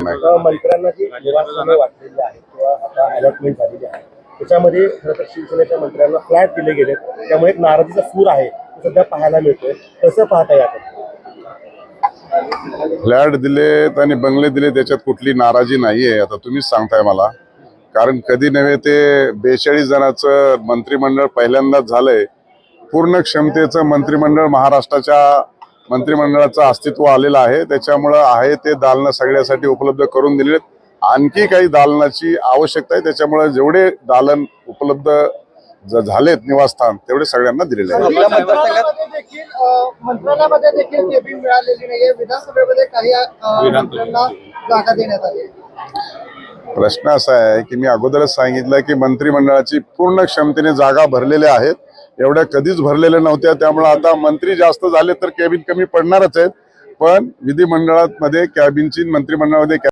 मंत्र्यांना जी निवासस्थानं वाटलेली आहेत किंवा आता अलॉटमेंट झालेली आहे त्याच्यामध्ये खरं तर शिवसेनेच्या मंत्र्यांना फ्लॅट दिले गेलेत. त्यामुळे एक नाराजीचा सूर आहे तो सध्या पाहायला मिळतोय. कसं पाहता याकडे फ्लॅट दिलेत आणि बंगले दिले त्याच्यात कुठली नाराजी नाहीये. आता तुम्हीच सांगताय मला. कारण कधी नव्हे ते बेचाळीस जणांचं मंत्रिमंडळ पहिल्यांदाच झालंय. पूर्ण क्षमतेचं मंत्रिमंडळ महाराष्ट्राच्या मंत्रिमंडळाचं अस्तित्व आलेलं आहे. त्याच्यामुळं आहे ते दालनं सगळ्यासाठी उपलब्ध करून दिलेले आहेत. आणखी काही दालनाची आवश्यकता आहे. त्याच्यामुळे जेवढे दालन उपलब्ध झालेत निवासस्थान तेवढे सगळ्यांना दिलेले आहे आपल्या मंत्रिमंडळामध्ये देखील अ, मंत्रालयामध्ये देखील केबिन मिळालेली नाहीये. विधानसभेमध्ये काही अ, मंत्र्यांना जागा देण्यात आली आहे. प्रश्न असा आहे की मी अगोदरच सांगितलं की मंत्रिमंडळाची पूर्ण क्षमतेने जागा भरलेल्या आहेत. एवढ्या कधीच भरलेल्या नव्हत्या. त्यामुळे आता मंत्री जास्त झाले तर कॅबिन कमी पडणारच आहेत. पण विधिमंडळात मध्ये कॅबिनची मंत्रिमंडळामध्ये